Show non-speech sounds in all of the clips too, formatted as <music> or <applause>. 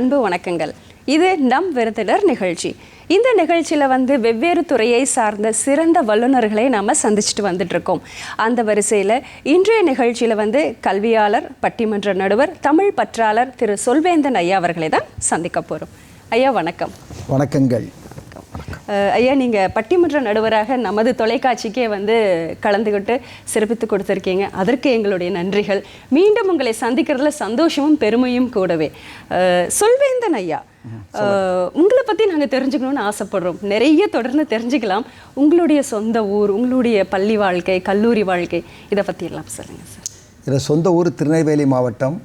அன்பு வணக்கங்கள். இது நம் விருந்தினர் நிகழ்ச்சி. இந்த நிகழ்ச்சியில் வந்து வெவ்வேறு துறையை சார்ந்த சிறந்த வல்லுநர்களை நாம் சந்திச்சுட்டு வந்துட்டு இருக்கோம் அந்த வரிசையில் இன்றைய நிகழ்ச்சியில் வந்து கல்வியாளர் பட்டிமன்ற நடுவர் தமிழ் பற்றாளர் திரு. சொல்வேந்தன் ஐயா அவர்களை தான் சந்திக்க போகிறோம் ஐயா வணக்கம். வணக்கங்கள். ஐயா நீங்கள் பட்டிமன்ற நடுவராக நமது தொலைக்காட்சிக்கே வந்து கலந்துக்கிட்டு சிறப்பித்து கொடுத்துருக்கீங்க. அதற்கு எங்களுடைய நன்றிகள். மீண்டும் உங்களை சந்திக்கிறதுல சந்தோஷமும் பெருமையும் கூடவே. சொல்வேந்தன் ஐயா உங்களை பற்றி நாங்கள் தெரிஞ்சுக்கணும்னு ஆசைப்படுறோம். நிறைய தொடர்ந்து தெரிஞ்சுக்கலாம். உங்களுடைய சொந்த ஊர் உங்களுடைய பள்ளி வாழ்க்கை கல்லூரி வாழ்க்கை இதை பற்றி எல்லாம் சொல்லுங்கள் சார். இதில் சொந்த ஊர் திருநெல்வேலி மாவட்டம்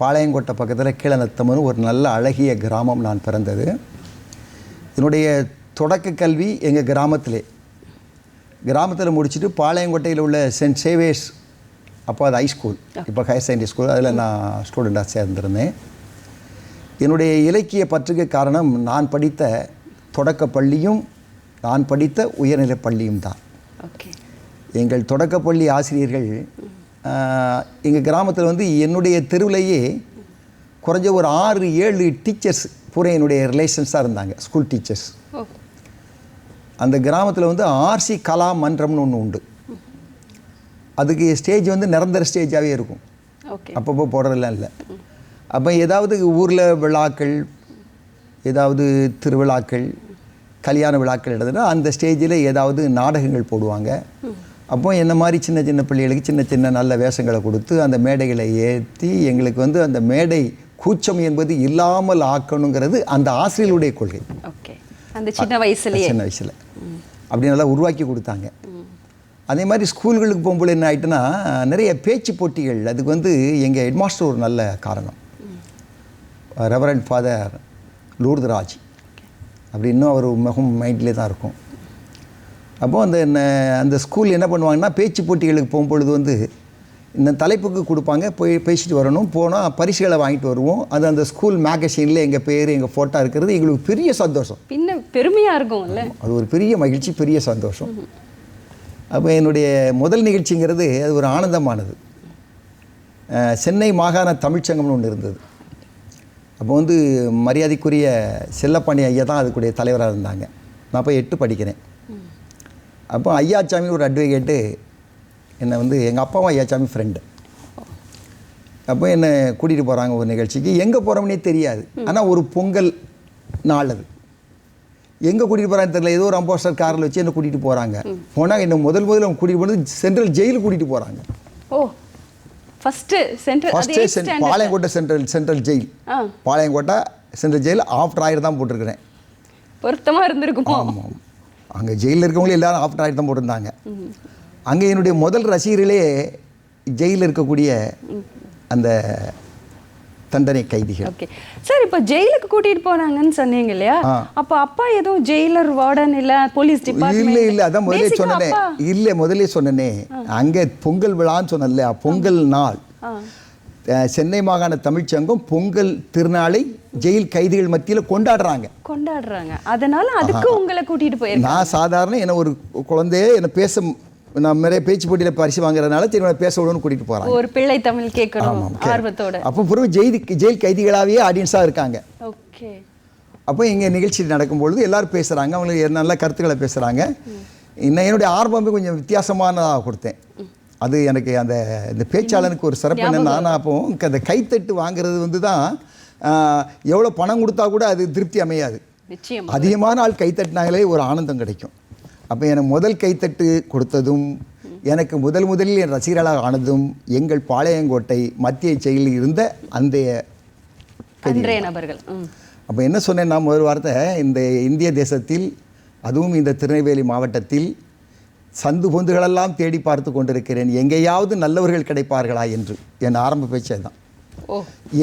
பாளையங்கோட்டை பக்கத்தில் கீழநத்தம்னு ஒரு நல்ல அழகிய கிராமம் நான் பிறந்தது. என்னுடைய தொடக்க கல்வி எங்கள் கிராமத்திலே. கிராமத்தில் முடிச்சுட்டு பாளையங்கோட்டையில் உள்ள சென்ட் சேவேஸ் அப்போ அது ஹைஸ்கூல் இப்போ ஹையர் செகண்டரி ஸ்கூல் அதில் நான் ஸ்டூடெண்ட்டாக சேர்ந்திருந்தேன். என்னுடைய இலக்கிய பற்றுக்கு காரணம் நான் படித்த தொடக்க பள்ளியும் நான் படித்த உயர்நிலைப் பள்ளியும் தான். எங்கள் தொடக்கப்பள்ளி ஆசிரியர்கள் எங்கள் கிராமத்தில் வந்து என்னுடைய தெருவிலேயே குறைஞ்ச ஒரு ஆறு ஏழு டீச்சர்ஸ் பூரா என்னுடைய ரிலேஷன்ஸாக இருந்தாங்க. ஸ்கூல் டீச்சர்ஸ் அந்த கிராமத்தில் வந்து ஆர்சி கலா மன்றம்னு ஒன்று உண்டு. அதுக்கு ஸ்டேஜ் வந்து நிரந்தர ஸ்டேஜாகவே இருக்கும். அப்பப்போ போடுறதெல்லாம் இல்லை. அப்போ ஏதாவது ஊரில் விழாக்கள் ஏதாவது திருவிழாக்கள் கல்யாண விழாக்கள் எடுத்துனா அந்த ஸ்டேஜில் ஏதாவது நாடகங்கள் போடுவாங்க. அப்போ என்ன மாதிரி சின்ன சின்ன பிள்ளைகளுக்கு சின்ன சின்ன நல்ல வேஷங்களை கொடுத்து அந்த மேடைகளை ஏற்றி எங்களுக்கு வந்து அந்த மேடை கூச்சம் என்பது இல்லாமல் ஆக்கணுங்கிறது அந்த ஆசிரியர்களுடைய கொள்கை. ஓகே. அந்த சின்ன வயசுலேயே. சின்ன வயசில். அப்படி நல்லா உருவாக்கி கொடுத்தாங்க. அதே மாதிரி ஸ்கூல்களுக்கு போகும்போது என்ன ஆகிட்டுன்னா நிறைய பேச்சு போட்டிகள். அதுக்கு வந்து எங்கள் ஹெட்மாஸ்டர் ஒரு நல்ல காரணம். ரெவரண்ட் ஃபாதர் லூர்தராஜ் அப்படி இன்னும் அவர் மிகவும் மைண்ட்லேயே தான் இருக்கும். அப்போது அந்த என்ன அந்த ஸ்கூல் என்ன பண்ணுவாங்கன்னா பேச்சு போட்டிகளுக்கு போகும்பொழுது வந்து இந்த தலைப்புக்கு கொடுப்பாங்க. போய் பேசிட்டு வரணும். போனால் பரிசுகளை வாங்கிட்டு வருவோம். அது அந்த ஸ்கூல் மேகசினில் எங்கள் பேர் எங்கள் ஃபோட்டோ இருக்கிறது எங்களுக்கு பெரிய சந்தோஷம். பின்ன பெருமையா இருக்கும்ல. அது ஒரு பெரிய மகிழ்ச்சி பெரிய சந்தோஷம். அப்போ என்னுடைய முதல் நிகழ்ச்சிங்கிறது அது ஒரு ஆனந்தமானது. சென்னை மாகாண தமிழ்ச்சங்கம்னு ஒன்று இருந்தது. அப்போ வந்து மரியாதைக்குரிய செல்லப்பாண்டி ஐயா தான் அதுக்குடைய தலைவராக இருந்தாங்க. நான் போய் எட்டு படிக்கிறேன். அப்போ ஐயாச்சாமி ஒரு அட்வொகேட்டு என்னை வந்து எங்கள் அப்பாவும் ஐயாச்சாமி ஃப்ரெண்டு அப்போ என்னை கூட்டிகிட்டு போகிறாங்க ஒரு நிகழ்ச்சிக்கு. எங்கே போகிறோம்னே தெரியாது. ஆனால் ஒரு பொங்கல் நாள் அது. எங்கே கூட்டிகிட்டு போகிறான்னு தெரியல. ஏதோ ஒரு அம்பாஸ்டர் காரில் வச்சு என்னை கூட்டிகிட்டு போகிறாங்க போனால் என்னை முதல் முதல்ல அவங்க கூட்டிகிட்டு போனது சென்ட்ரல் ஜெயிலுக்கு கூட்டிகிட்டு போகிறாங்க ஓ ஃபர்ஸ்ட் சென்ட்ரல் ஃபஸ்ட்டே Palayamkottai central central jail Palayamkottai central jail after ஆயிரம் தான் போட்டிருக்கிறேன். பொருத்தமா இருந்திருக்குமோ? ஆமாம். அங்கே ஜெயிலில் இருக்கவங்களே எல்லாரும் ஆஃப்டர் ஆயிரம் தான் போட்டிருந்தாங்க. அங்கே என்னுடைய முதல் ரசிகர்களே ஜெயிலில் இருக்கக்கூடிய அந்த தண்டனை கைதிகள். ஓகே சார் இப்போ ஜெயிலுக்கு கூட்டிட்டு போனாங்கன்னு சொன்னீங்க இல்லையா. அப்ப அப்பா எதுவும் ஜெயிலர் வார்டன் இல்ல போலீஸ் இல்ல டிபார்ட்மெண்ட் இல்ல அதான் முதல்ல சொன்னனே. இல்ல முதல்ல சொன்னனே. அங்க பொங்கல் விழான்னு சொன்னல பொங்கல் நாள். சென்னை மாகாண தமிழ்ச்சங்கம் பொங்கல் திருநாளை ஜெயில் கைதிகள் மத்தியில் கொண்டாடுறாங்க. கொண்டாடுறாங்க. அதனால அதுக்கு உங்களை கூட்டிட்டு போயிருக்காங்க. நான் சாதாரண என்ன ஒரு குழந்தைய என்னை பேச நான் நிறைய பேச்சு போட்டியில் பரிசு வாங்குறதுனால உன்னை பேச விடணும்னு கூட்டிட்டு போறாங்க. ஒரு பிள்ளை தமிழ் கேட்கணும் ஆர்வத்தோட. அப்போ பிறகு ஜெயில் ஜெயில் கைதிகளாகவே ஆடியன்ஸாக இருக்காங்க. ஓகே. அப்போ இங்கே நிகழ்ச்சி நடக்கும்பொழுது எல்லாரும் பேசுகிறாங்க அவங்களுக்கு நல்ல கருத்துக்களை பேசுகிறாங்க இன்னும் என்னுடைய ஆர்வமே கொஞ்சம் வித்தியாசமானதாக கொடுத்தேன். அது எனக்கு அந்த இந்த பேச்சாளனுக்கு ஒரு சிறப்பு என்னன்னா நான் அப்போ அந்த கைத்தட்டு வாங்குறது வந்து தான் எவ்வளோ பணம் கொடுத்தா கூட அது திருப்தி அமையாது. அதிகமான ஆள் கைத்தட்டினாங்களே ஒரு ஆனந்தம் கிடைக்கும். அப்போ எனக்கு முதல் கைத்தட்டு கொடுத்ததும் எனக்கு முதல் முதலில் என் ரசிகர்களாக ஆனதும் எங்கள் பாளையங்கோட்டை மத்திய செயலில் இருந்த அந்த நபர்கள். அப்போ என்ன சொன்னேன் நான் முதல் வார்த்தை இந்த இந்திய தேசத்தில் அதுவும் இந்த திருநெல்வேலி மாவட்டத்தில் சந்து பொந்துகளெல்லாம் தேடி பார்த்து கொண்டிருக்கிறேன். எங்கேயாவது நல்லவர்கள் கிடைப்பார்களா என்று. என் ஆரம்ப பேச்சே தான் ஓ.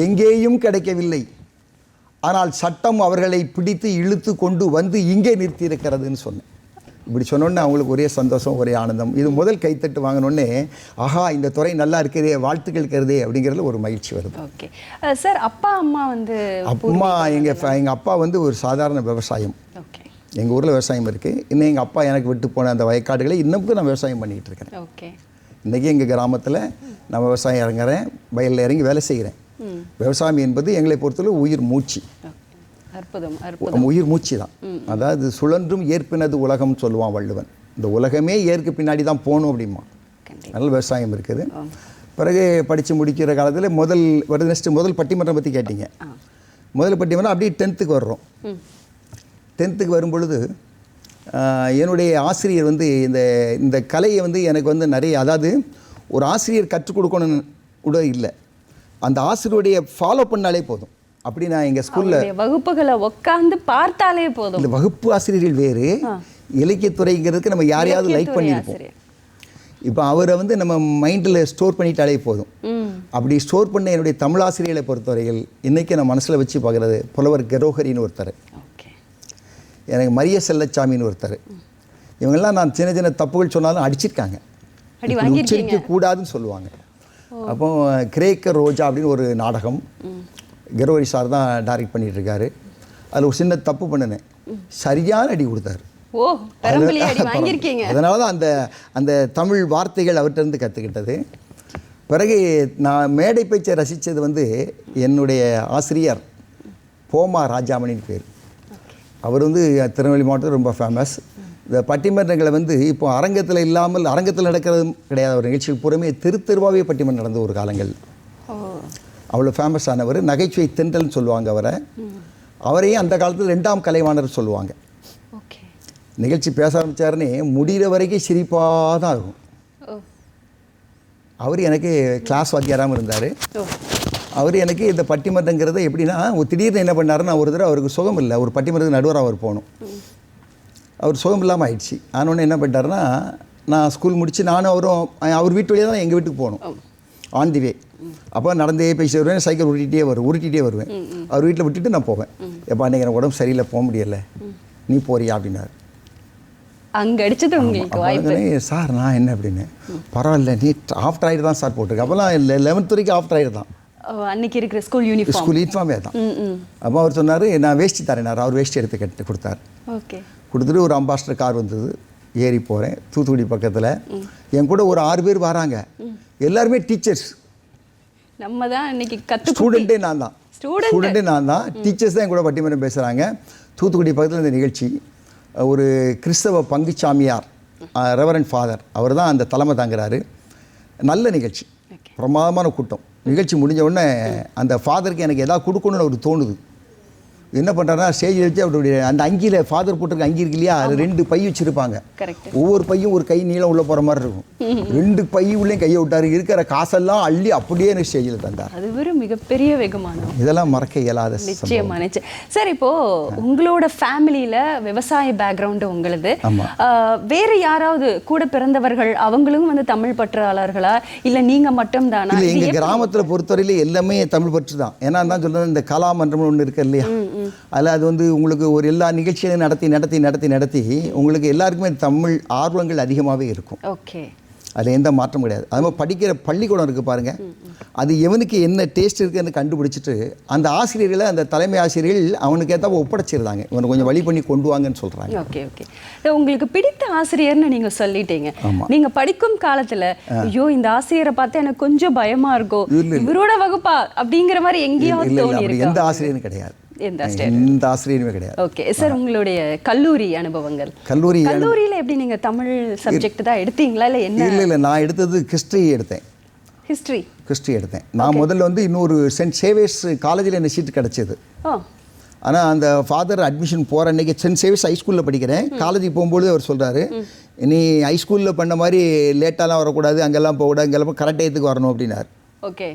எங்கேயும் கிடைக்கவில்லை. ஆனால் சட்டம் அவர்களை பிடித்து இழுத்து கொண்டு வந்து இங்கே நிறுத்தியிருக்கிறதுன்னு சொன்னேன். இப்படி சொன்னோன்னே அவங்களுக்கு ஒரே சந்தோஷம் ஒரே ஆனந்தம். இது முதல் கைத்தட்டு வாங்கினோடனே ஆஹா இந்த துறை நல்லா இருக்கிறதே வாழ்த்துக்கள் இருக்கிறதே அப்படிங்கிறதுல ஒரு மகிழ்ச்சி வருது. ஓகே. சார் அப்பா அம்மா வந்து அம்மா எங்கள் எங்கள் அப்பா வந்து ஒரு சாதாரண விவசாயம். ஓகே. எங்கள் ஊரில் விவசாயம் இருக்குது இன்னும் எங்கள் அப்பா எனக்கு விட்டு போன அந்த வயக்காடுகளை இன்னமும் நான் விவசாயம் பண்ணிகிட்டு இருக்கிறேன். ஓகே. இன்றைக்கி எங்கள் கிராமத்தில் நான் விவசாயம் இறங்குறேன் வயலில் இறங்கி வேலை செய்கிறேன் விவசாயம் என்பது எங்களை பொறுத்தவரை உயிர் மூச்சு. அற்புதம் அற்புதம். உயிர் மூச்சு தான் அதாவது சுழன்றும் ஏற்பினது உலகம் சொல்லுவான் வள்ளுவன். இந்த உலகமே ஏற்கு பின்னாடி தான் போகணும் அப்படிமா. நல்ல விவசாயம் இருக்குது. பிறகு படித்து முடிக்கிற காலத்தில் முதல் வருது நெக்ஸ்ட் முதல் பட்டிமன்றம் பற்றி கேட்டீங்க. முதல் பட்டிமன்றம் அப்படியே டென்த்துக்கு வர்றோம். டென்த்துக்கு வரும் பொழுது ஆஹ், என்னுடைய ஆசிரியர் வந்து இந்த இந்த கலையை வந்து எனக்கு வந்து நிறைய அதாவது ஒரு ஆசிரியர் கற்றுக் கொடுக்கணும் கூட இல்லை. அந்த ஆசிரியருடைய ஃபாலோ பண்ணாலே போதும். அப்படி நான் எங்கள் ஸ்கூலில் வகுப்புகளை உட்கார்ந்து பார்த்தாலே போதும். இந்த வகுப்பு ஆசிரியர்கள் வேறு. இலக்கியத்துறைங்கிறதுக்கு நம்ம யாரையாவது லைக் பண்ணியிருப்போம். இப்போ அவரை வந்து நம்ம மைண்டில் ஸ்டோர் பண்ணிட்டாலே போதும். அப்படி ஸ்டோர் பண்ண என்னுடைய தமிழ் ஆசிரியர்களை பொறுத்தவரையில் இன்றைக்கி நான் மனசில் வச்சு பார்க்குறது புலவர் கெரோகரின்னு ஒருத்தர். எனக்கு மரிய செல்லச்சாமின்னு ஒருத்தர். இவங்கெல்லாம் நான் சின்ன சின்ன தப்புகள் சொன்னாலும் அடிச்சிருக்காங்க. உச்சரிக்க கூடாதுன்னு சொல்லுவாங்க. அப்போ கிரேக்க ரோஜா அப்படின்னு ஒரு நாடகம். கெரோரி சார் தான் டைரக்ட் பண்ணிட்டு இருக்காரு அதில் ஒரு சின்ன தப்பு பண்ணினேன். சரியான அடி கொடுத்தாரு. ஓ அதனால தான் அந்த அந்த தமிழ் வார்த்தைகள் அவர்கிட்ட இருந்து கற்றுக்கிட்டது பிறகு நான் மேடை பேச்சை ரசித்தது வந்து என்னுடைய ஆசிரியர் போமா ராஜாமணின்னு பேர். அவர் வந்து திருநெல்வேலி மாவட்டத்தில் ரொம்ப ஃபேமஸ் இந்த பட்டிமன்றங்களை வந்து இப்போ அரங்கத்தில் இல்லாமல் அரங்கத்தில் நடக்கிறது கிடையாது. ஒரு நிகழ்ச்சிகள் பூராமே தெரு தெருவாகவே பட்டிமன்றம் நடந்த ஒரு காலங்கள். அவ்வளோ ஃபேமஸ் ஆனவர். நகைச்சுவை தென்றல்னு சொல்லுவாங்க அவரை. அவரையும் அந்த காலத்தில் ரெண்டாம் கலைவாணர் சொல்லுவாங்க. ஓகே. நிகழ்ச்சி பேச ஆரம்பித்தாருன்னே முடிகிற வரைக்கும் சிரிப்பாக தான் இருக்கும். அவர் எனக்கு கிளாஸ் வாத்தியாராமல் இருந்தார். அவர் எனக்கு இந்த பட்டிமன்றங்கிறத எப்படின்னா ஒரு திடீர்னு என்ன பண்ணாருன்னா ஒரு தடவை அவருக்கு சுகம் இல்லை. ஒரு பட்டிமன்றத்துக்கு நடுவராக அவர் போகணும் அவர் சுகம் இல்லாமல் ஆயிடுச்சு. ஆனோடனே என்ன பண்ணிட்டாருன்னா நான் ஸ்கூல் முடித்து நானும் அவரும் அவர் வீட்டு வழியாக தான் எங்கள் வீட்டுக்கு போகணும் ஆன் தி வே அப்போ நடந்தே பேசி வருவேன் சைக்கிள் உருட்டிகிட்டே வருவேன். உருட்டிகிட்டே வருவேன் அவர் வீட்டில் விட்டுட்டு நான் போவேன். எப்போ அன்றைக்கி எனக்கு உடம்பு சரியில்லை போக முடியல. நீ போறியா அப்படின்னாரு. அங்க அடிச்சது உங்களுக்கு சார் நான் என்ன அப்படின்னு. பரவாயில்ல நீ ஆஃப்டர் ஆயிடு தான் சார் போட்டிருக்கு. அப்போல்லாம் இல்லை லெவன்த் வரைக்கும் ஆஃப்டர் ஆயிடு தான். அன்னைக்கு இருக்கிற ஸ்கூல் யூனிஃபார்ம் ஸ்கூல் யூனிஃபார்மே தான். அப்போ அவர் சொன்னார் நான் வேஷ்டி தரேனார். அவர் வேஷ்டி எடுத்து கட்டு கொடுத்தார். ஓகே. கொடுத்துட்டு ஒரு அம்பாஸ்டர் கார் வந்தது. ஏறி போகிறேன் தூத்துக்குடி பக்கத்தில். என் கூட ஒரு ஆறு பேர் வராங்க. எல்லாருமே டீச்சர்ஸ் நம்ம தான் இன்னைக்கு கத்து ஸ்டூடெண்ட்டே நான் தான். ஸ்டூடெண்ட்டே நான் தான் டீச்சர்ஸ் தான் என் கூட பட்டிமன்றம் பேசுகிறாங்க தூத்துக்குடி பக்கத்தில் இந்த நிகழ்ச்சி. ஒரு கிறிஸ்தவ பங்குச்சாமியார் ரெவரண்ட் ஃபாதர் அவர் தான் அந்த தலைமை தாங்குறாரு. நல்ல நிகழ்ச்சி. பிரமாதமான கூட்டம். நிகழ்ச்சி முடிஞ்ச உடனே அந்த ஃபாதருக்கு எனக்கு எதாவது கொடுக்கணும்னு அவருக்கு தோணுது. என்ன பண்ணுறாருன்னா ஸ்டேஜில் வச்சு அவருடைய அந்த அங்கியில் ஃபாதர் போட்டிருக்க அங்கி இருக்கு இல்லையா? அது ரெண்டு பை வச்சுருப்பாங்க. ஒவ்வொரு பையும் ஒரு கை நீளம் உள்ள போகிற மாதிரி இருக்கும். <laughs> ரெண்டு பை உள்ளேயும் கையை விட்டாரு. இருக்கிற காசெல்லாம் அள்ளி அப்படியே எனக்கு ஸ்டேஜில் தந்தார். அது ஒரு மிகப்பெரிய வெகுமானம். இதெல்லாம் மறக்க இயலாத. நிச்சயமா நிச்சயம். சார் இப்போ உங்களோட ஃபேமிலியில விவசாய பேக்ரவுண்டு உங்களுது. வேற யாராவது கூட பிறந்தவர்கள் அவங்களும் வந்து தமிழ் பற்றாளர்களா? இல்ல நீங்க மட்டும் தானா இல்லை எங்கள் கிராமத்தில் பொறுத்தவரையில எல்லாமே தமிழ் பற்று தான். ஏன்னா தான் சொல்கிறது இந்த கலாமன்றம்னு ஒன்று இருக்கு இல்லையா? அதில் அது வந்து உங்களுக்கு ஒரு எல்லா நிகழ்ச்சிகளையும் நடத்தி நடத்தி நடத்தி நடத்தி உங்களுக்கு எல்லாருக்குமே தமிழ் ஆர்வங்கள் அதிகமாகவே இருக்கும். ஓகே. அதில் எந்த மாற்றம் கிடையாது. அது மாதிரி படிக்கிற பள்ளிக்கூடம் இருக்குது பாருங்கள் அது எவனுக்கு என்ன டேஸ்ட் இருக்குன்னு கண்டுபிடிச்சிட்டு அந்த ஆசிரியர்களை அந்த தலைமை ஆசிரியர்கள் அவனுக்கு ஏற்ற ஒப்படைச்சிருந்தாங்க. இவனை கொஞ்சம் வழி பண்ணி கொண்டு வாங்கன்னு சொல்கிறாங்க ஓகே ஓகே. உங்களுக்கு பிடித்த ஆசிரியர்னு நீங்க சொல்லிட்டீங்க. ஆமா. நீங்க படிக்கும் காலத்துல ஐயோ இந்த ஆசிரியரை பார்த்தா எனக்கு கொஞ்சம் பயமா இருக்கும் இவரோட வகுப்பா? அப்படிங்கிற மாதிரி இருக்கா எந்த ஆசிரியரும் கிடையாது. எந்த எந்த ஆசிரியருமே கிடையாது. ஓகே சார் உங்களுடைய கல்லூரி அனுபவங்கள்? கல்லூரி கல்லூரியில எப்படி நீங்க தமிழ் சப்ஜெக்ட் தான் எடுத்தீங்களா? இல்ல என்ன? இல்லை இல்லை. நான் எடுத்தது ஹிஸ்ட்ரி எடுத்தேன். ஹிஸ்டரி ஹிஸ்ட்ரி எடுத்தேன். நான் முதல்ல வந்து இன்னொரு சென்ட் சேவியர்ஸ் காலேஜில் எனக்கு சீட் கிடச்சிது. ஆனால் அந்த ஃபாதர் அட்மிஷன் போகிற அன்றைக்கி சென்ட் சேவியர்ஸ் ஹைஸ்கூலில் படிக்கிறேன். காலேஜுக்கு போகும்போது அவர் சொல்கிறாரு நீ ஹைஸ்கூலில் பண்ண மாதிரி லேட்டாலாம் வரக்கூடாது. அங்கெல்லாம் போகக்கூடாது. இங்கெல்லாம் கரெக்ட் டயத்துக்கு வரணும் அப்படின்னார். ஓகே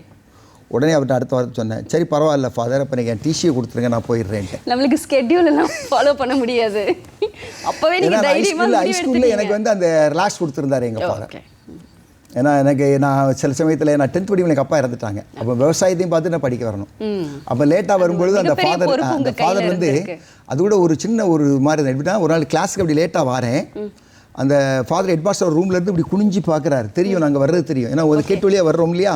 உடனே அவர்கிட்ட அடுத்த வாரத்தை சொன்னேன். சரி பரவாயில்ல ஃபாதர் அப்போ நீங்கள் என் டிசியை கொடுத்துருங்க நான் போயிடுறேன்ட்டு நம்மளுக்கு ஸ்கெட்யூல் எல்லாம் ஃபாலோ பண்ண முடியாது. அப்பவே நீங்க ஏன்னா தைரியமா ஹைஸ்கூலில் எனக்கு வந்து அந்த ரிலாக்ஸ் கொடுத்துருந்தாரு எங்கள் ஃபாதர் ஏன்னா எனக்கு நான் சில சமயத்தில் நான் டென்த் படிக்கும் எனக்கு அப்பா இறந்துட்டாங்க. அப்போ விவசாயத்தையும் பார்த்து நான் படிக்க வரணும். அப்போ லேட்டாக வரும்பொழுது அந்த ஃபாதர் அந்த ஃபாதர் வந்து. அது கூட ஒரு சின்ன ஒரு மாதிரி. எப்படின்னா ஒரு நாள் கிளாஸுக்கு அப்படி லேட்டாக வரேன். அந்த ஃபாதர் ஹெட்மாஸ்டர் ரூம்ல இருந்து இப்படி குனிஞ்சு பார்க்குறாரு தெரியும் நாங்கள் வர்றது தெரியும். ஏன்னா ஒரு கேட்டு வழியாக வர்றோம் இல்லையா?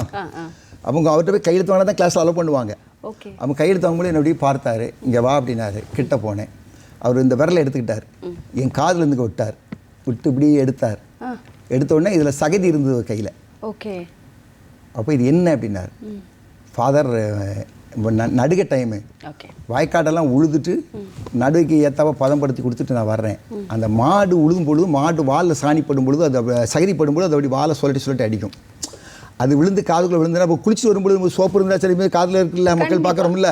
அவங்க அவர்கிட்ட போய் கையெழுத்து வாங்கினா தான் கிளாஸ் அலோவ் பண்ணுவாங்க. ஓகே அவங்க கையெழுத்து வாங்கும்போது என்ன அப்படியே பார்த்தாரு. இங்கே வா அப்படின்னாரு. கிட்ட போனேன். அவர் இந்த விரலை எடுத்துக்கிட்டார். என் காதுல இருந்து விட்டார். விட்டு இப்படி எடுத்தார். எடுத்த உடனே இதில் சகதி இருந்தது கையில். ஓகே அப்போ இது என்ன அப்படின்னாரு. ஃபாதர் நடுக டைமு ஓகே வாய்க்காடெல்லாம் உழுதுட்டு நடுவுக்கு ஏத்தாப்ப பதப்படுத்தி கொடுத்துட்டு நான் வர்றேன். அந்த மாடு உழுதும் பொழுது மாடு வாலில் சாணி படும் பொழுது அது சகதி படும் பொழுது அது அப்படி வாலை சொல்லிட்டு சொல்லிட்டு அடிக்கும். அது விழுந்து காதுக்குள்ள விழுந்துனா இப்போ குளிச்சு வரும்பொழுது சோப்பு இருந்தால் சரி காதில் இருக்குல்ல மக்கள் பார்க்குறோம்ல.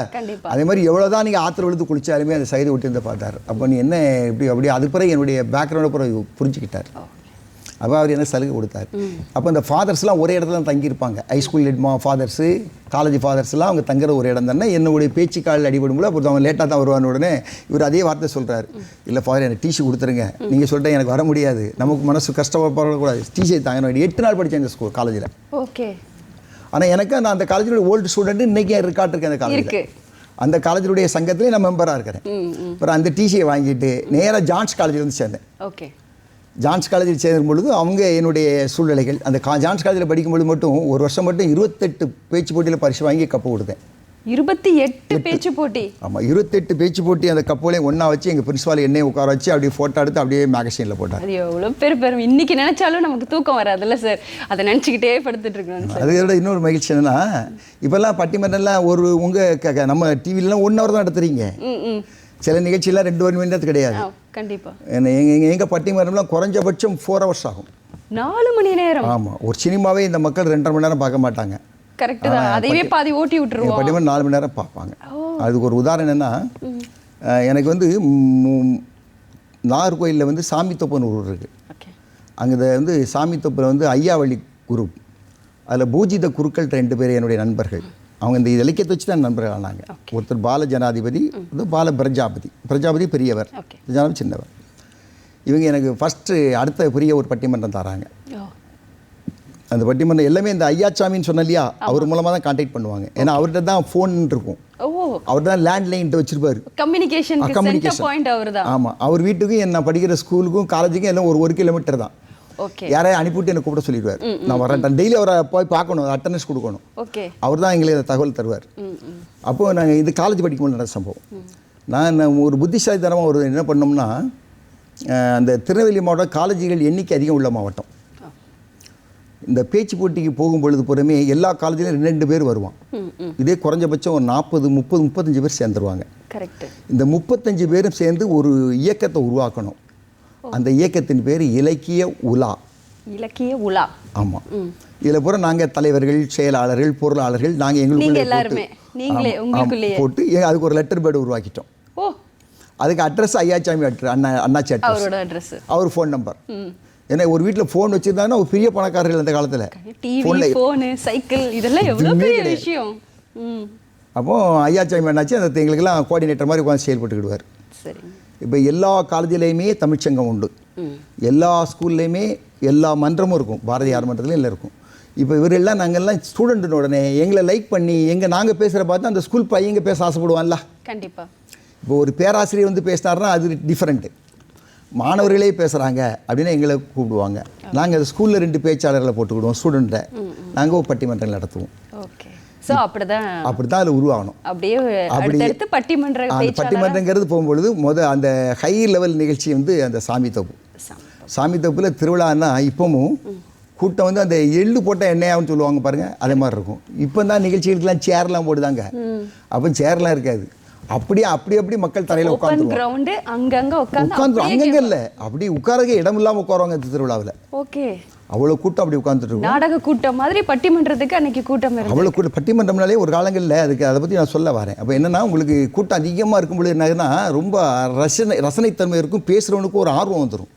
அதே மாதிரி எவ்வளோதான் நீங்கள் ஆற்றுல விழுந்து குளிச்சாலுமே அந்த சைடு விட்டு இருந்து பார்த்தார். அப்போ நீ என்ன இப்படி அப்படி அது பிறகு என்னுடைய பேக்ரவுண்டை பிறகு புரிஞ்சுக்கிட்டார். அப்போ அவர் என்ன சலுகை கொடுத்தார். அப்போ இந்த ஃபாதர்ஸ்லாம் ஒரே இடத்துல தான் தங்கியிருப்பாங்க. ஹைஸ்கூல் ஹெட்மா ஃபாதர்ஸு காலேஜ் ஃபாதர்ஸ்லாம் அவங்க தங்குற ஒரு இடம் தானே. என்னுடைய பேச்சு காலில் அடிபடும்போது அப்போ அவங்க லேட்டாக தான் வருவான்னு உடனே இவர் அதே வார்த்தை சொல்கிறார் இல்லை ஃபாதர் எனக்கு டிசி கொடுத்துருங்க. நீங்கள் சொல்லிட்டு எனக்கு வர முடியாது. நமக்கு மனசு கஷ்டப்படக்கூடாது டிசி தாங்க எட்டு நாள் படித்தேன் இந்த ஸ்கூல் காலேஜில் ஓகே. ஆனால் எனக்கு நான் அந்த காலேஜோட ஓல்டு ஸ்டூடெண்ட் இன்னைக்கு ரெக்கார்ட் இருக்கேன் அந்த. காலேஜில் அந்த காலேஜுடைய சங்கத்திலே நான் மெம்பராக இருக்கிறேன். அப்புறம் அந்த டிசியை வாங்கிட்டு நேராக ஜான்ஸ் காலேஜில் வந்து சேர்ந்தேன். ஓகே. ஜான்ஸ் காலேஜில் சேரும் பொழுது அவங்க என்னுடைய சூழ்நிலைகள். அந்த கா ஜான்ஸ் காலேஜில் படிக்கும்பொழுது மட்டும் ஒரு வருஷம் மட்டும் இருபத்தெட்டு பேச்சு போட்டியில் பரிசு வாங்கி கப்பு கொடுத்தேன் இருபத்தி எட்டு பேச்சு போட்டி? ஆமாம் இருபத்தெட்டு பேச்சு போட்டி அந்த கப்புகளையும் ஒன்றா வச்சு எங்கள் பிரின்சிபால் என்னையும் உட்கார வச்சு அப்படியே ஃபோட்டோ எடுத்து அப்படியே மேகசினில் போட்டார். அது எவ்வளோ பெரு பெரும். இன்னைக்கு நினைச்சாலும் நமக்கு தூக்கம் வராதுல்ல சார் அதை நினைச்சுக்கிட்டே படுத்துட்டு இருக்கணும் அதை விட இன்னொரு மகிழ்ச்சி என்னன்னா இப்போல்லாம் பட்டிமன்றம்லாம் ஒரு உங்கள் நம்ம டிவிலலாம் ஒன் ஹவர் தான் நடத்துறீங்க. சில நிகழ்ச்சியெல்லாம் ரெண்டு மணி நேரத்துக்கு கிடையாது. ஆ, கண்டிப்பா. என்ன எங்கள் எங்கள் பட்டிமன்றம்லாம் குறைஞ்சபட்சம் ஃபோர் ஹவர்ஸ் ஆகும். நாலு மணி நேரம்? ஆமாம் ஒரு சினிமாவே இந்த மக்கள் ரெண்டரை மணி நேரம் பார்க்க மாட்டாங்க. கரெக்ட் தான். அதையவே பாதி ஓட்டி விட்டுருவோம். பட்டிமன்றம் நாலு மணி நேரம் பார்ப்பாங்க. அதுக்கு ஒரு உதாரணம் என்னென்னா எனக்கு வந்து நாகர்கோயிலில் வந்து சாமித்தொப்பன் ஒரு ஊர் இருக்குது அங்கே வந்து சாமித்தொப்பில் வந்து ஐயாவளி குரூப் அதில் பூஜித குருக்கள் ரெண்டு பேர் என்னுடைய நண்பர்கள். அவங்க இந்த இலக்கியத்தை வச்சு தான் நண்பர்கள் ஆனாங்க. ஒருத்தர் பால ஜனாதிபதி பால பிரஜாபதி. பிரஜாபதி பெரியவர். ஜனாதிபதி சின்னவர். இவங்க எனக்கு ஃபஸ்ட்டு அடுத்த பெரிய ஒரு பட்டிமன்றம் தராங்க. அந்த பட்டிமன்றம் எல்லாமே இந்த ஐயாச்சாமின்னு சொன்ன இல்லையா அவர் மூலமாக தான் கான்டாக்ட் பண்ணுவாங்க. ஏன்னா அவர்கிட்ட தான் ஃபோன் இருக்கும். அவர் தான் லேண்ட்லைன்ட்டு வச்சிருப்பாரு. கம்யூனிகேஷன் அவர்தான். ஆமாம் அவர் வீட்டுக்கும் என்ன படிக்கிற ஸ்கூலுக்கும் காலேஜுக்கும் எல்லாம் ஒரு ஒரு கிலோமீட்டர் தான். யாரையும் அனுப்பிவிட்டு என்னை கூப்பிட சொல்லிடுவார். நான் வரேன். டெய்லி அவரை போய் பார்க்கணும் அட்டண்டன்ஸ் கொடுக்கணும். ஓகே அவர் தான் எங்களுக்கு தகவல் தருவார். அப்போது நாங்கள் இது காலேஜ் படிக்கும்போது நடந்த சம்பவம். நான் ஒரு புத்திசாலித்தனமாக ஒரு என்ன பண்ணோம்னா அந்த திருநெல்வேலி மாவட்டம் காலேஜுகள் எண்ணிக்கை அதிகம் உள்ள மாவட்டம். இந்த பேச்சு போட்டிக்கு போகும் பொழுது புறமே எல்லா காலேஜிலும் ரெண்டு ரெண்டு பேர் வருவான். இதே குறைஞ்சபட்சம் ஒரு நாற்பது முப்பது முப்பத்தஞ்சு பேர் சேர்ந்துருவாங்க. இந்த முப்பத்தஞ்சு பேரும் சேர்ந்து ஒரு இயக்கத்தை உருவாக்கணும். அந்த இயக்கத்தின் பேர் இலக்கிய உலா. இலக்கிய உலா. ஆமாம் இதில் பூரா நாங்கள் தலைவர்கள் செயலாளர்கள் பொருளாளர்கள் நாங்கள் நீங்க எங்களுக்குள்ளே எல்லாருமே. நீங்களே உங்களுக்குள்ளேயே. போட்டு அதுக்கு ஒரு லெட்டர் பேர்டு உருவாக்கிட்டோம். ஓ. அதுக்கு அட்ரஸ் ஐயாச்சாமி அட்ரஸ் அண்ணா அண்ணாச்சி அட்ரஸ் அவரோட அட்ரஸ் அவர் ஃபோன் நம்பர் ஏன்னா ஒரு வீட்டில் ஃபோன் வச்சுருந்தாங்கன்னா ஒரு பெரிய பணக்காரர்கள் அந்த காலத்தில். டிவி போனு சைக்கிள் இதெல்லாம் எதுவுமே பெரிய. விஷயம். அப்போ ஐயாச்சாமி அண்ணாச்சி அந்த எங்களுக்கெல்லாம் கோஆர்டினேட்டர் மாதிரி உட்காந்து செயல்பட்டுக்கிடுவார். சரி இப்போ எல்லா காலேஜிலையுமே தமிழ்ச்சங்கம் உண்டு. எல்லா ஸ்கூல்லையுமே எல்லா மன்றமும் இருக்கும். பாரதியார் மன்றத்துலையும் எல்லாம் இருக்கும். இப்போ இவரெல்லாம் நாங்கள்லாம் ஸ்டூடெண்ட்டுன உடனே எங்களை லைக் பண்ணி எங்கள் நாங்கள் பேசுகிற பார்த்து அந்த ஸ்கூல் பையங்க பேச ஆசைப்படுவான்ல. கண்டிப்பா. இப்போ ஒரு பேராசிரியர் வந்து பேசினாருன்னா அது டிஃப்ரெண்ட்டு மாணவர்களே பேசுகிறாங்க அப்படின்னு எங்களை கூப்பிடுவாங்க. நாங்கள் ஸ்கூலில் ரெண்டு பேச்சாளர்களை போட்டுக்கிடுவோம் ஸ்டூடெண்ட்டை நாங்கள் பட்டிமன்றம் நடத்துவோம். சோ அப்படிதான் அப்படி தான் அதில் உருவாகணும். அப்படியே அப்படி பட்டிமன்ற பட்டிமன்றங்கிறது போகும்பொழுது முத அந்த ஹை லெவல் நிகழ்ச்சி வந்து அந்த சாமி தோப்பு. சாமி தோப்பில் திருவிழான்னா இப்போவும் கூட்டம் வந்து அந்த எள்ளு போட்ட எண்ணெயான்னு சொல்லுவாங்க பாருங்க அதே மாதிரி இருக்கும். இப்போ தான் நிகழ்ச்சிகளுக்கெல்லாம் சேர்லாம் போடுதாங்க. அப்போ சேர்லாம் இருக்காது. அப்படியே அப்படி அப்படி மக்கள் தரையில் ஓபன் உட்காந்துருவோம் கிரவுண்ட் அங்கங்க உட்கார்ந்து உட்காந்து அங்கங்க இல்லை. அப்படி உட்காரக்க இடம் இல்லாமல் உட்காருவாங்க திருவிழாவில். ஓகே அவ்வளோ கூட்டம் அப்படி உட்காந்துட்டு இருக்கும். நாடக கூட்டம் மாதிரி பட்டிமன்றத்துக்கு அன்னைக்கு கூட்டம் அவ்வளோ கூட்டம் பட்டிமன்றம்னாலே ஒரு காலங்களில் அதுக்கு அதை பற்றி நான் சொல்ல வரேன். அப்போ என்னன்னா உங்களுக்கு கூட்டம் அதிகமாக இருக்கும்பொழுது என்ன ஆகுதுன்னா ரொம்ப ரசனை ரசனைத்தன்மை இருக்கும் பேசுகிறவனுக்கு ஒரு ஆர்வம் வந்துடும்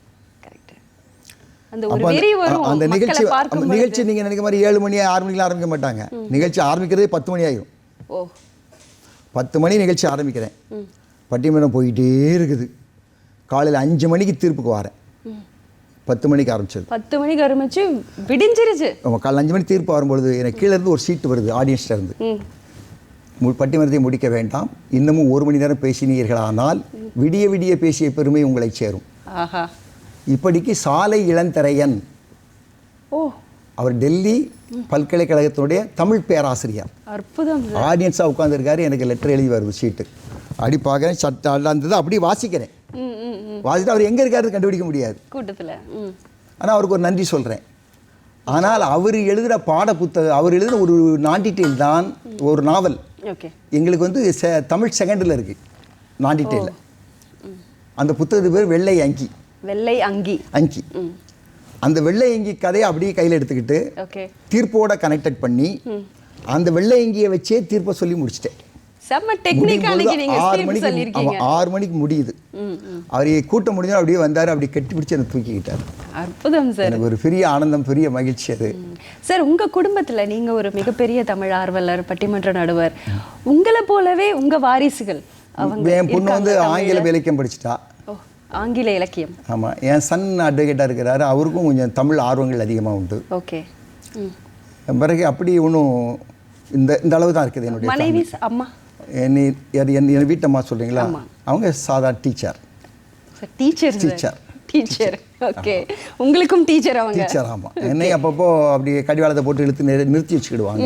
அந்த நிகழ்ச்சி நிகழ்ச்சி நீங்கள் நினைக்கிற மாதிரி ஏழு மணி ஆறு மணிக்கெலாம் ஆரம்பிக்க மாட்டாங்க. நிகழ்ச்சி ஆரம்பிக்கிறதே பத்து மணி ஆகும் பத்து மணி நிகழ்ச்சி ஆரம்பிக்கிறேன். பட்டிமன்றம் போயிட்டே இருக்குது. காலையில் அஞ்சு மணிக்கு தீர்ப்புக்கு வரேன். பத்து மணிக்கு ஆரம்பிச்சது. பத்து மணிக்கு ஆரம்பிச்சு விடிஞ்சிருச்சு. காலையில் அஞ்சு மணி தீர்ப்பு வரும்பொழுது எனக்கு கீழே இருந்து ஒரு சீட்டு வருது ஆடியன்ஸ்ல இருந்து. பட்டிமன்றத்தை முடிக்க வேண்டாம். இன்னமும் ஒரு மணி நேரம் பேசினீர்களானால் விடிய விடிய பேசிய பெருமை உங்களை சேரும். இப்படிக்கு சாலை இளந்தரையன் ஓ. அவர் டெல்லி பல்கலைக்கழகத்தினுடைய தமிழ் பேராசிரியர். அற்புதம். ஆடியன்ஸாக உட்காந்துருக்காரு எனக்கு லெட்டர் எழுதி வருது அப்படி பார்க்குறேன் சட்ட இருந்தது அப்படியே வாசிக்கிறேன். வாசிட்டு அவர் எங்கே இருக்காரு கண்டுபிடிக்க முடியாது. கூட்டத்துல ஆனால் அவருக்கு ஒரு நன்றி சொல்கிறேன் ஆனால் அவர் எழுதுகிற பாட புத்தகம் அவர் எழுதுகிற ஒரு நான்டிட்டெயில் தான் ஒரு நாவல். எங்களுக்கு வந்து செ- தமிழ் செகண்டில் இருக்குது நான்டிட்டெயிலில் அந்த புத்தகத்து பேர் வெள்ளை அங்கி. வெள்ளை அங்கி. அங்கி. அந்த வெள்ளை அங்கி கதையை அப்படியே கையில் எடுத்துக்கிட்டு தீர்ப்போட கனெக்டட் பண்ணி அந்த வெள்ளை அங்கியை வச்சே தீர்ப்பை சொல்லி முடிச்சிட்டேன். ஆறு மணிக்கு ஆறு மணிக்கு முடியுது. அவர் கூட்டம் முடிஞ்சா அப்படியே வந்தார் அப்படி கட்டி பிடிச்சி என்னை தூக்கிக்கிட்டார். அற்புதம் சார் எனக்கு ஒரு பெரிய ஆனந்தம் பெரிய மகிழ்ச்சி அது. சார் உங்க குடும்பத்துல நீங்க ஒரு மிகப்பெரிய தமிழ் ஆர்வலர் பட்டிமன்ற நடுவர். உங்களை போலவே உங்க வாரிசுகள் அவங்க என் பொண்ணு வந்து ஆங்கில? இலக்கியம் படிச்சிட்டா. ஆங்கில இலக்கியம். ஆமாம் என் சன் அட்வொகேட்டாக இருக்கிறாரு. அவருக்கும் கொஞ்சம் தமிழ் ஆர்வங்கள் அதிகமாக உண்டு. ஓகே. பிறகு அப்படி ஒன்றும் இந்த இந்த அளவு தான் இருக்குது என்னுடைய மனைவி அம்மா? என் என் என் வீட்டம்மா சொல்கிறீங்களா. அவங்க சாதா teacher sir teacher Teacher. Teacher okay <laughs> உங்களுக்கும் டீச்சர் அவங்க. டீச்சர் ஆமாம் என்னை அப்பப்போ அப்படி கடிவாளத்தை போட்டு இழுத்து நிறு- நிறுத்தி வச்சுக்கிடுவாங்க.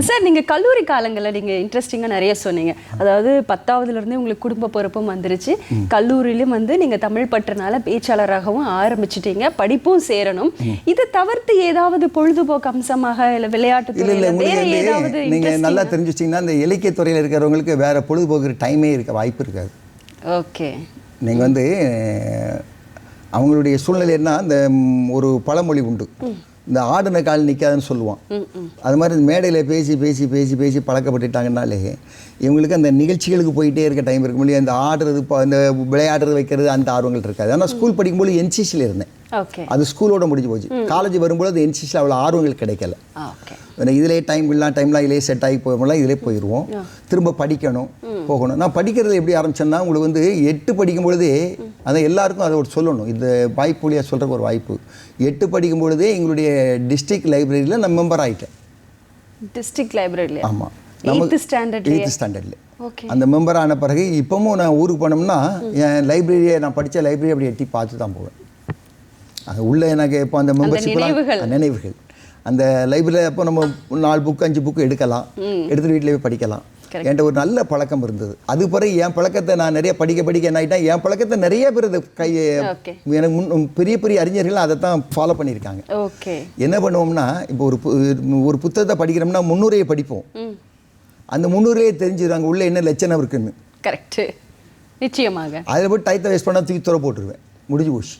சார் நீங்க கல்லூரி காலங்களில் நீங்க இன்ட்ரெஸ்டிங்காக நிறைய சொன்னீங்க. அதாவது பத்தாவதுல இருந்தே உங்களுக்கு குடும்ப பொறுப்பும் வந்துருச்சு. கல்லூரியிலும் வந்து நீங்க தமிழ் பற்றுனால பேச்சாளராகவும் ஆரம்பிச்சிட்டீங்க. படிப்பும் சேரணும். இதை தவிர்த்து ஏதாவது பொழுதுபோக்கு அம்சமாக இல்ல விளையாட்டு துறையில வேற ஏதாவது நீங்கள் நல்லா தெரிஞ்சு வச்சிங்கன்னா இந்த இலக்கியத்துறையில் இருக்கிறவங்களுக்கு வேறு பொழுதுபோக்குற டைமே இருக்க வாய்ப்பு இருக்காது. ஓகே நீங்கள் வந்து அவங்களுடைய சூழ்நிலை என்ன இந்த ம், ஒரு பழமொழி உண்டு. இந்த ஆடின கால் நிற்காதுன்னு சொல்லுவான். அது மாதிரி இந்த மேடையில் பேசி பேசி பேசி பேசி பழக்கப்பட்டுட்டாங்கனாலே இவங்களுக்கு அந்த நிகழ்ச்சிகளுக்கு போயிட்டே இருக்க டைம் இருக்க முடியும் அந்த ஆடுறது இப்போ அந்த விளையாடுறது வைக்கிறது அந்த ஆர்வங்கள் இருக்காது. ஆனால் ஸ்கூல் படிக்கும்போது என்சிசியில் இருந்தேன். அது ஸ்கூலோட முடிஞ்சு போச்சு. காலேஜ் வரும்போது அந்த என்சிசியில் அவ்வளோ ஆர்வங்கள் கிடைக்கல. இதிலே டைம் இல்லை டைம்லாம் இதிலே செட் ஆகி போகலாம் இதிலே போயிடுவோம் திரும்ப படிக்கணும் போகணும். நான் படிக்கிறது எப்படி ஆரம்பிச்சேன்னா உங்களுக்கு வந்து எட்டு படிக்கும் பொழுதே அதான் எல்லாருக்கும் அதை ஒரு சொல்லணும். இந்த வாய்ப்பு வழியாக சொல்கிறக்கு ஒரு வாய்ப்பு. எட்டு படிக்கும் பொழுதே எங்களுடைய டிஸ்ட்ரிக்ட் லைப்ரரியில் நான் மெம்பர் ஆகிட்டேன் டிஸ்ட்ரிக்ட் லைப்ரரியில ஆமாம் எயித்து ஸ்டாண்டர்ட் எயித்து ஸ்டாண்டர்டில் அந்த மெம்பர் ஆன பிறகு இப்போவும் நான் ஊருக்கு போனோம்னா என் லைப்ரரியை நான் படித்த லைப்ரரி அப்படி எட்டி பார்த்து தான் போவேன். அது உள்ள எனக்கு இப்போ அந்த மெம்பர்ஷிப் நினைவுகள். அந்த லைப்ரரியில் இப்போ நம்ம நாலு புக் அஞ்சு புக்கு எடுக்கலாம். எடுத்துட்டு வீட்டிலே போய் படிக்கலாம். என்கிட்ட ஒரு நல்ல பழக்கம் இருந்தது. அது பிறகு என் பழக்கத்தை நான் நிறைய படிக்க படிக்க என்ன ஆகிட்டேன் என் பழக்கத்தை நிறைய பேர் அதை கை எனக்கு முன் பெரிய பெரிய அறிஞர்கள் அதை தான் ஃபாலோ பண்ணியிருக்காங்க என்ன பண்ணுவோம்னா இப்போ ஒரு ஒரு புத்தகத்தை படிக்கிறோம்னா முன்னுரையை படிப்போம். அந்த முன்னுரையை தெரிஞ்சுருவாங்க உள்ள என்ன லட்சணம் இருக்குன்னு. கரெக்ட் நிச்சயமாக. அதில் போய் டைத்தை வேஸ்ட் பண்ணால் தூக்கி துற போட்டுருவேன் முடிஞ்சு போச்சு.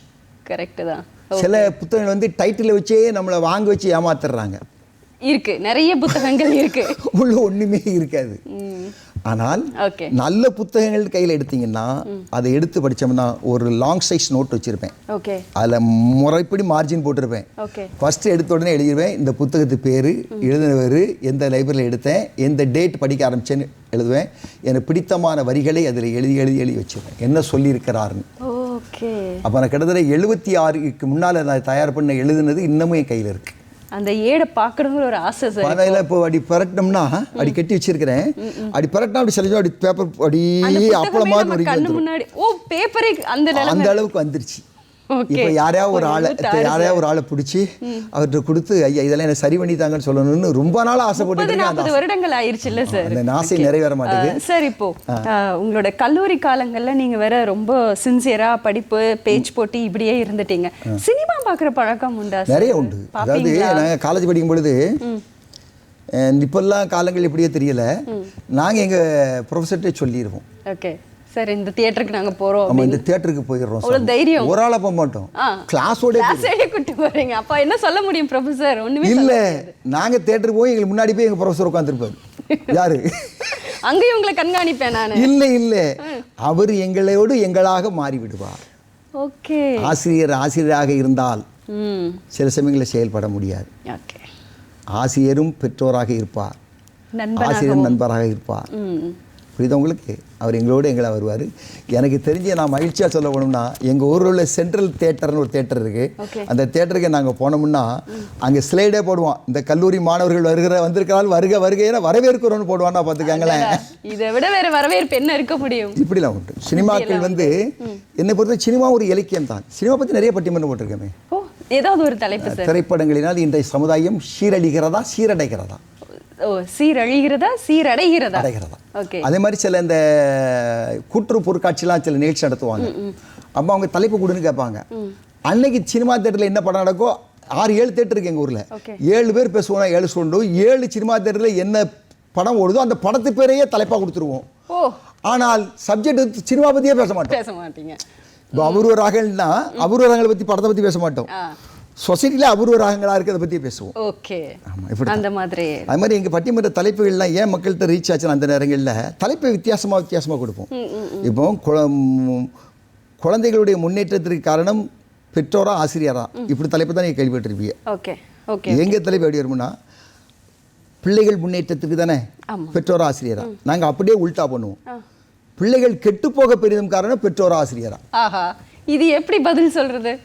கரெக்ட் தான். சில புத்தகங்கள் வந்து டைட்டில் வச்சே நம்மளை வாங்க வச்சு ஏமாத்துறாங்க. இருக்கு. நிறைய புத்தகங்கள் இருக்கு. <laughs> உள்ள ஒன்றுமே இருக்காது. ஆனால் நல்ல புத்தகங்கள் கையில் எடுத்தீங்கன்னா அதை எடுத்து படிச்சோம்னா ஒரு லாங் சைஸ் நோட் வச்சுருப்பேன். ஓகே அதில் முறைப்படி மார்ஜின் போட்டிருப்பேன். ஃபஸ்ட்டு எடுத்த உடனே எழுதிடுவேன் இந்த புத்தகத்து பேர் எழுதினவர் எந்த லைப்ரரியில் எடுத்தேன் எந்த டேட் படிக்க ஆரம்பிச்சேன்னு எழுதுவேன். எனக்கு பிடித்தமான வரிகளை அதில் எழுதி எழுதி எழுதி வச்சுருவேன். என்ன சொல்லியிருக்கிறாருன்னு அப்போ நான் கிட்டத்தட்ட எழுபத்தி ஆறுக்கு முன்னால் நான் தயார் பண்ண எழுதுனது இன்னமும் என் கையில் இருக்குது அந்த ஏடை பார்க்கணுங்கிற ஒரு ஆசை சார் அதில் இப்போ அப்படி புரட்டினோம்னா அப்படி கட்டி வச்சிருக்கிறேன். அப்படி புரட்டினா அப்படி சில அப்படி பேப்பர் அப்படி மாதிரி கண்ணு வந்துரும். முன்னாடி ஓ பேப்பரே அந்த அந்த அளவுக்கு வந்துருச்சு. இப்போ யாரையாவது ஒரு ஆளை யாரையாவது ஒரு ஆளை பிடிச்சி அவர்கிட்ட கொடுத்து ஐயா இதெல்லாம் எனக்கு சரி பண்ணி தாங்கன்னு சொல்லணும்னு ரொம்ப நாள் ஆசைப்பட்டு நாற்பது வருடங்கள் ஆயிருச்சுல்ல சார். அந்த ஆசை நிறைவேற மாட்டேங்குது. சார் இப்போ உங்களோட கல்லூரி காலங்கள்ல நீங்க வேற ரொம்ப சின்சியரா படிப்பு பேச்சு போட்டி இப்படியே இருந்துட்டீங்க. சினிமா பாக்குற பழக்கம் உண்டா? நிறைய உண்டு. அதாவது? நாங்கள் காலேஜ் படிக்கும் பொழுது இப்பெல்லாம் காலங்கள் எப்படியோ தெரியல. நாங்கள் எங்கள் ப்ரொஃபஸர்கிட்ட சொல்லிடுவோம் ஓகே. சார் இந்த தியேட்டருக்கு நாங்க போறோம் நம்ம இந்த தியேட்டருக்கு போயிடுறோம் அவ்வளவு. தைரியம். ஒரு ஆளை போக மாட்டோம். கிளாஸோட கிளாஸே கூட்டு போறீங்க. அப்ப என்ன சொல்ல முடியும் ப்ரொஃபசர் ஒண்ணுமே இல்ல நாங்க தேட்டருக்கு போய் எங்களுக்கு முன்னாடி போய் எங்க ப்ரொஃபஸர் உட்காந்துருப்பாரு யாரு? அங்கேயும் உங்களை கண்காணிப்பேன் நானு. இல்ல இல்ல. அவர் எங்களோடு எங்களாக மாறி விடுவார் ஓகே. ஆசிரியர் ஆசிரியராக இருந்தால் சில சமயங்களில் செயல்பட முடியாது. ஆசிரியரும் பெற்றோராக இருப்பார். நண்பனாக ஆசிரியர் நண்பராக இருப்பார். புரியுதா உங்களுக்கு? அவர் எங்களோடு எங்களை வருவார். எனக்கு தெரிஞ்ச நான் மகிழ்ச்சியாக சொல்ல போனோம்னா எங்கள் ஊரில் உள்ள சென்ட்ரல் தேட்டர்னு ஒரு தேட்டர். இருக்குது அந்த தேட்டருக்கு நாங்கள் போனோம்னா அங்கே ஸ்லைடே போடுவோம் இந்த கல்லூரி மாணவர்கள் வருகிற வந்திருக்கிறாள் வருக வருகையில வரவேற்கிறோன்னு போடுவான்னா பார்த்துக்காங்களேன். இதை விட வேற வரவேற்பு என்ன இருக்க முடியும்? இப்படிலாம் உண்டு. சினிமாக்கள் வந்து என்னை பொறுத்த சினிமா ஒரு இலக்கியம் தான். சினிமா பற்றி நிறைய பட்டிமன்றம் போட்டிருக்கேமே. ஏதாவது ஒரு தலைப்பு திரைப்படங்களினால் இன்றைய சமுதாயம் சீரழிகிறதா சீரடைகிறதா? சீரழிகிறதா சீரடைகிறதா? அடைகிறதா. ஓகே அதே மாதிரி சில இந்த கூட்டுறவு பொருட்காட்சிலாம் சில நிகழ்ச்சி நடத்துவாங்க. அப்போ அவங்க தலைப்பு கொடுன்னு கேட்பாங்க. அன்னைக்கு சினிமா தேட்டரில் என்ன படம் நடக்கோ ஆறு ஏழு தேட்டர் இருக்கு எங்கள் ஊரில். ஏழு பேர் பேசுவோம் ஏழு சொல்லுவோம் ஏழு சினிமா தேட்டரில் என்ன படம் ஓடுதோ அந்த படத்து பேரையே தலைப்பாக கொடுத்துருவோம். ஆனால் சப்ஜெக்ட் சினிமா பற்றியே பேச மாட்டோம். பேச மாட்டீங்க. இப்போ அபூர்வ ராகங்கள்னா அபூர்வ ராகங்களை பற்றி படத்தை பற்றி பேச மாட்டோம். சொசைட்டியில் அபூர்வ ராகங்களாக இருக்கிறத பற்றி பேசுவோம். ஓகே. ஆமா, இப்படித்தான். அந்த மாதிரி அது மாதிரி எங்கள் பட்டிமன்ற தலைப்புகள்லாம் ஏன் மக்கள்கிட்ட ரீச் ஆச்சுன்னு அந்த நேரங்களில் தலைப்பை வித்தியாசமாக வித்தியாசமாக கொடுப்போம். இப்போ குழ- குழந்தைகளுடைய முன்னேற்றத்திற்கு காரணம் பெற்றோரா ஆசிரியரா? இப்படி தலைப்பு தான் நீங்கள் கேள்விப்பட்டிருப்பீங்க. ஓகே ஓகே எங்க தலைப்பு எப்படி வரும்னா பிள்ளைகள் முன்னேற்றத்துக்கு தானே. பெற்றோரா ஆசிரியரா? நாங்கள் அப்படியே உல்டா பண்ணுவோம். பிள்ளைகள் கெட்டு போக பெரிதும் காரணம் பெற்றோரா ஆசிரியரா? ஆஹா இது எப்படி பதில் சொல்றது?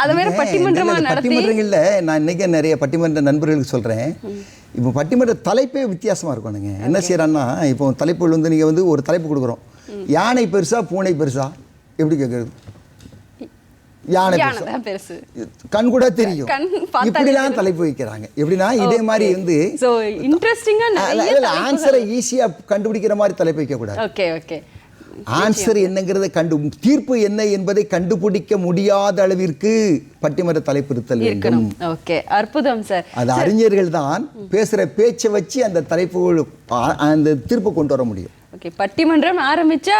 அதை வேற பட்டிமன்றமா நடத்தி? பட்டிமன்றங்கள்ல நான் இன்னைக்கு நிறைய பட்டிமன்ற நண்பர்களுக்கு சொல்றேன். இப்போ பட்டிமன்ற தலைப்பே வித்தியாசமா இருக்கணுங்க. என்ன செய்யறான்னா இப்போ தலைப்புகள் வந்து நீங்க வந்து ஒரு தலைப்பு கொடுக்குறோம். யானை பெருசா பூனை பெருசா? எப்படி கேட்கறது யானை பெருசா? கண் கூட தெரியும். இப்படிலாம் தலைப்பு வைக்கிறாங்க. எப்படின்னா இதே மாதிரி வந்து இன்ட்ரெஸ்டிங்கா ஆன்சரை ஈஸியா கண்டுபிடிக்கிற மாதிரி தலைப்பு வைக்க கூடாது ஓகே ஓகே. ஆன்சர் என்னங்கிறத கண்டு தீர்ப்பு என்ன என்பதை கண்டுபிடிக்க முடியாத அளவிற்கு பட்டிமன்ற தலைப்பு இருத்தல் வேண்டும். இருக்கணும். ஓகே அற்புதம் சார் அது அறிஞர்கள் தான் பேசுகிற பேச்சை வச்சு அந்த தலைப்பு அந்த தீர்ப்பு கொண்டு வர முடியும். ஓகே பட்டிமன்றம் ஆரம்பிச்சா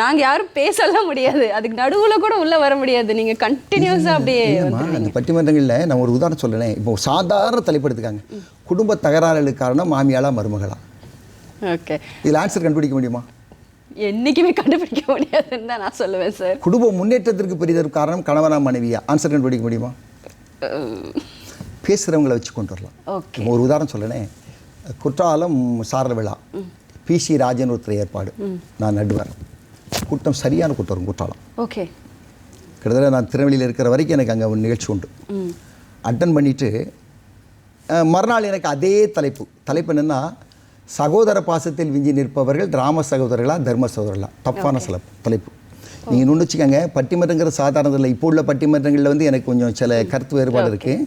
நாங்க யாரும் பேசலாம் முடியாது. அதுக்கு நடுவுல கூட உள்ள வர முடியாது. நீங்க கண்டினியூஸா அப்படியே அந்த பட்டிமன்றங்களில் நான் ஒரு உதாரணம் சொல்லுறேன் இப்போ சாதாரண தலைப்பு எடுத்துக்காங்க. குடும்ப தகராறுகளுக்கு காரணம் மாமியாளா மருமகளா? ஓகே இதில் ஆன்சர் கண்டுபிடிக்க முடியுமா? என்னைக்குமே கண்டுபிடிக்க முடியாதுன்னு தான் நான் சொல்லுவேன் சார் குடும்ப முன்னேற்றத்திற்கு பெரிதற்கு காரணம் கணவனா மனைவியா? ஆன்சர் கண்டுபிடிக்க முடியுமா? பேசுகிறவங்களை வச்சு கொண்டு வரலாம். ஓகே. ஒரு உதாரணம் சொல்லுனேன் குற்றாலம் சாரல் விழா. பி. சி. ராஜன் ஒருத்தர் ஏற்பாடு. நான் நடுவேன் கூட்டம் சரியான கூட்டம் வரும் குற்றாலம். ஓகே. கிட்டத்தட்ட நான் திருநெல்வேலியில் இருக்கிற வரைக்கும் எனக்கு அங்கே ஒரு நிகழ்ச்சி உண்டு. அட்டன் பண்ணிவிட்டு மறுநாள் எனக்கு அதே தலைப்பு. தலைப்பு என்னென்னா சகோதர பாசத்தில் விஞ்சி நிற்பவர்கள் ராம சகோதரர்களா தர்ம சகோதரர்களா? தப்பான சில தலைப்பு. நீங்கள் இன்னொன்று வச்சுக்கோங்க பட்டிமன்றங்கிற சாதாரணத்தில் இப்போ உள்ள பட்டிமன்றங்களில் வந்து எனக்கு கொஞ்சம் சில கருத்து வேறுபாடு இருக்குது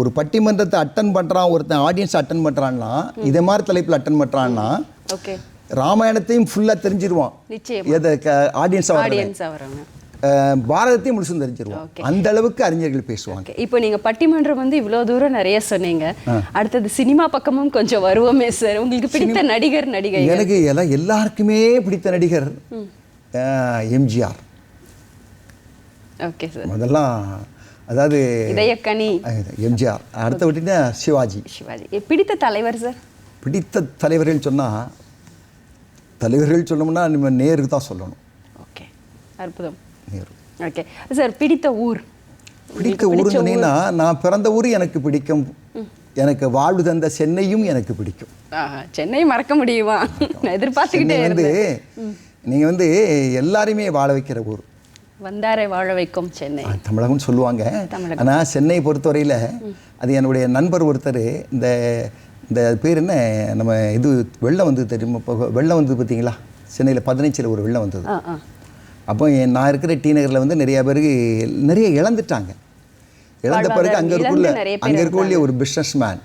ஒரு பட்டிமன்றத்தை அட்டன் பண்ணுறான் ஒருத்தன் ஆடியன்ஸ் அட்டன் பண்ணுறான்னா இதே மாதிரி தலைப்பில் அட்டன் பண்ணுறான்னா ராமாயணத்தையும் ஃபுல்லாக தெரிஞ்சிருவான். எதை ஆடியன்ஸா வரவங்க பாரதத்தையும் முழுசும் தெரிஞ்சிருவான் Okay. அந்த அளவுக்கு அறிஞர்கள் பேசுவாங்க. இப்போ நீங்க பட்டிமன்றம் வந்து இவ்வளவு தூரம் நிறைய சொன்னீங்க. அடுத்தது சினிமா பக்கமும் கொஞ்சம் வருவோமே சார் உங்களுக்கு பிடித்த நடிகர் நடிகை எனக்கு எல்லாம் எல்லாருக்குமே பிடித்த நடிகர் எம்ஜிஆர். ஓகே சார் முதல்லாம் அதாவது இதயக்கனி. எம்ஜிஆர். அடுத்த விட்டீங்கன்னா சிவாஜி. சிவாஜி. பிடித்த தலைவர் சார் பிடித்த தலைவர்கள் சொன்னால் தலைவர்கள் சொன்னோம்னா நம்ம நேருக்கு தான் சொல்லணும். ஓகே அற்புதம். நேரு ஓகே சார் பிடித்த ஊர். பிடித்த ஊர். சொன்னீங்கன்னா நான் பிறந்த ஊர் எனக்கு பிடிக்கும். எனக்கு வாழ்வு தந்த சென்னையும் எனக்கு பிடிக்கும். சென்னை மறக்க முடியுமா? எதிர்பார்த்துக்கிட்டே வந்து நீங்கள் வந்து எல்லாரையுமே வாழ வைக்கிற ஊர். வந்தாரை வாழ வைக்கும் சென்னை. தமிழகம்னு சொல்லுவாங்க. ஆனால் சென்னை பொறுத்தவரையில் அது என்னுடைய நண்பர் ஒருத்தர் இந்த இந்த பேர் என்ன? நம்ம இது வெள்ளம் வந்து தெரியுமா? வெள்ளம் வந்தது பார்த்தீங்களா? சென்னையில் பதினஞ்சில் ஒரு வெள்ளம் வந்தது. அப்போ நான் இருக்கிற டி நகரில் வந்து நிறைய பேருக்கு நிறைய இழந்துட்டாங்க. இழந்த பிறகு அங்கே இருக்குள்ள அங்கே இருக்கக்கூடிய ஒரு பிஸ்னஸ் மேன்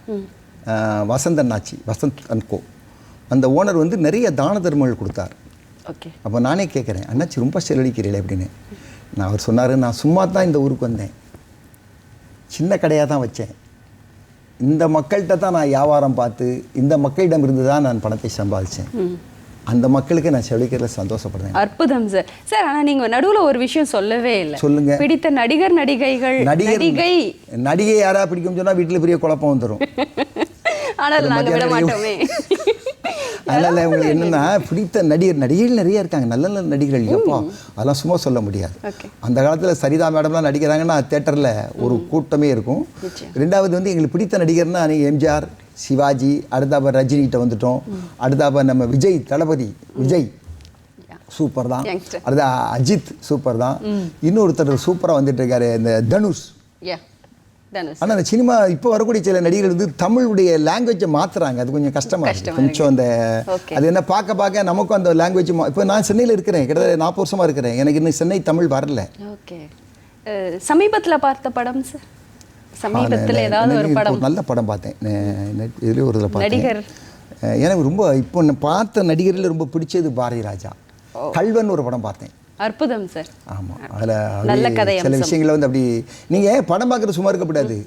வசந்த் அண்ணாச்சி வசந்த் அன்கோ அந்த ஓனர் வந்து நிறைய தான தர்மங்கள் கொடுத்தார். ஓகே. அப்போ நானே கேட்குறேன் அண்ணாச்சி ரொம்ப செலவழிக்கிறீங்களே அப்படின்னு. நான் அவர் சொன்னார் நான் சும்மா தான் இந்த ஊருக்கு வந்தேன். சின்ன கடையாக தான் வச்சேன். இந்த மக்கள்கிட்ட தான் நான் வியாபாரம் பார்த்து இந்த மக்களிடம் இருந்து தான் நான் பணத்தை சம்பாதிச்சேன். அந்த மக்களுக்கு நான் செலவழிக்கிறதுல சந்தோஷப்படுறேன். அற்புதம் சார் சார் ஆனா நீங்க நடுவுல ஒரு விஷயம் சொல்லவே இல்லை. சொல்லுங்க. பிடித்த நடிகர் நடிகைகள் நடிகை. நடிகை யாரா பிடிக்கும் சொன்னால் வீட்டில் பெரிய குழப்பம் வந்துடும் ஆனால் விட மாட்டோமே. <laughs> அதனால் உங்களுக்கு என்னென்னா பிடித்த நடிகர் நடிகைகள் நிறைய இருக்காங்க. நல்ல நல்ல நடிகர்கள். எப்போ அதெல்லாம் சும்மா சொல்ல முடியாது. அந்த காலத்தில் சரிதா மேடம்லாம் நடிக்கிறாங்கன்னா தேட்டரில் ஒரு கூட்டமே இருக்கும். ரெண்டாவது வந்து எங்களுக்கு பிடித்த நடிகர்னா நீங்கள் எம்ஜிஆர் சிவாஜி அடுத்தாப்ப ரஜினிகிட்ட வந்துட்டோம். அடுத்தாப்ப நம்ம விஜய் தளபதி விஜய். சூப்பர் தான். அடுத்த அஜித் சூப்பர் தான் இன்னொருத்தர் சூப்பராக வந்துட்டு இருக்காரு இந்த தனுஷ். ஆனால் அந்த சினிமா இப்போ வரக்கூடிய சில நடிகர்கள் வந்து தமிழுடைய லாங்குவேஜை மாத்துறாங்க. அது கொஞ்சம் கஷ்டமா இருக்கு. கஷ்டமா கொஞ்சம் அந்த. அது என்ன பார்க்க பார்க்க நமக்கும் அந்த லாங்குவேஜ் இப்போ நான் சென்னையில் இருக்கிறேன். கிட்டத்தட்ட நாற்பது வருஷமா இருக்கிறேன். எனக்கு இன்னும் சென்னை தமிழ் வரல. ஓகே சமீபத்துல பார்த்த படம் சார் சமீபத்துல நான் ஏதாவது ஒரு எனக்கு படம்? நல்ல படம் பார்த்தேன். இதுலேயே ஒரு இதில் பார்த்தேன். எனக்கு ரொம்ப இப்போ நான் பார்த்த நடிகரில் ரொம்ப பிடிச்சது பாரதி ராஜா. கல்வன் ஒரு படம் பார்த்தேன். அற்புதம் சார் ஆமாம் அதில் நல்ல கதை சில. விஷயங்களை வந்து அப்படி நீங்கள் படம் பார்க்குறது சும்மா இருக்கக்கூடாது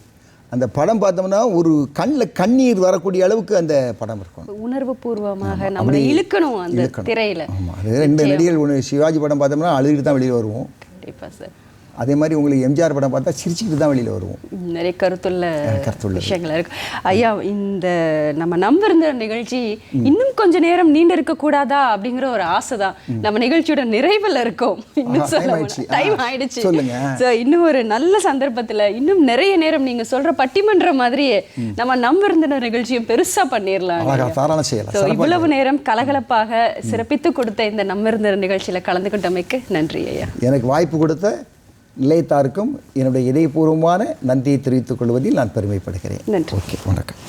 அந்த படம் பார்த்தோம்னா ஒரு கண்ணில் கண்ணீர் வரக்கூடிய அளவுக்கு அந்த படம் இருக்கும். உணர்வு பூர்வமாக நம்மளை இழுக்கணும் அந்த திரையில. ஆமாம் அது ரெண்டு நடிகர்கள் ஒன்று சிவாஜி படம் பார்த்தோம்னா அழுதுட்டு தான் வெளியில் வருவோம். கண்டிப்பா சார் அதே மாதிரி உங்களுக்கு எம்ஜிஆர் படம் பார்த்தா சிரிச்சுக்கிட்டு தான் வெளியில் வருவோம். நிறைய கருத்துள்ள கருத்துள்ளது. விஷயங்கள் இருக்கு. ஐயா இந்த நம்ம நம்பிருந்த நிகழ்ச்சி இன்னும் கொஞ்ச நேரம் நீண்டு இருக்க கூடாதா அப்படிங்கிற ஒரு ஆசை தான் நம்ம நிகழ்ச்சியோட நிறைவுல இருக்கோம். டைம் ஆயிடுச்சு. சொல்லுங்க. இன்னும் ஒரு நல்ல சந்தர்ப்பத்துல இன்னும் நிறைய நேரம் நீங்க சொல்ற பட்டிமன்றம் மாதிரியே நம்ம நம்பிருந்த நிகழ்ச்சியும் பெருசா பண்ணிடலாம் இவ்வளவு நேரம் கலகலப்பாக சிறப்பித்து கொடுத்த இந்த நம்பிருந்த நிகழ்ச்சியில கலந்துக்கிட்டமைக்கு நன்றி ஐயா. எனக்கு வாய்ப்பு கொடுத்த நிலையத்தாருக்கும் என்னுடைய இதயபூர்வமான நன்றியை தெரிவித்துக் கொள்வதில் நான் பெருமைப்படுகிறேன். ஓகே வணக்கம்.